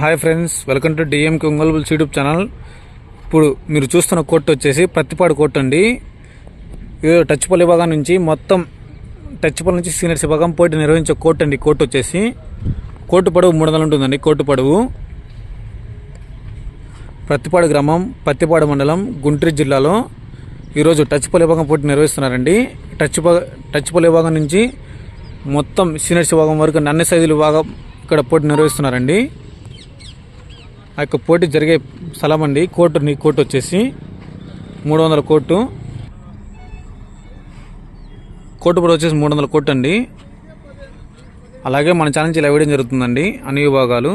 Hi friends welcome to డిఎంకి Ongole YouTube channel. ఇప్పుడు మీరు చూస్తున్న కోర్టు వచ్చేసి పత్తిపాడు కోర్టు అండి. ఇది టచ్పల్లి విభాగం నుంచి మొత్తం టచ్పల్లి నుంచి సీనియర్స్ విభాగం పోటీ నిర్వహించే కోర్టు అండి. కోర్టు వచ్చేసి కోర్టు పొడవు మూడు వందలు ఉంటుందండి. కోర్టు పొడవు. ప్రతిపాడు గ్రామం పత్తిపాడు మండలం గుంటూరు జిల్లాలో ఈరోజు టచ్పల్లి విభాగం పోటీ నిర్వహిస్తున్నారండి. టచ్ టచ్పల్లి విభాగం నుంచి మొత్తం సీనియర్స్ విభాగం వరకు అన్ని సైజుల విభాగం ఇక్కడ పోటీ నిర్వహిస్తున్నారండి. ఆ యొక్క పోటీ జరిగే స్థలం అండి. కోర్టు నీ కోర్టు వచ్చేసి మూడు వందల కోర్టు. కోర్టు కూడా వచ్చేసి మూడు వందల కోర్టు అండి. అలాగే మన ఛాలెంజ్ ఇలా వేయడం జరుగుతుందండి. అన్ని విభాగాలు.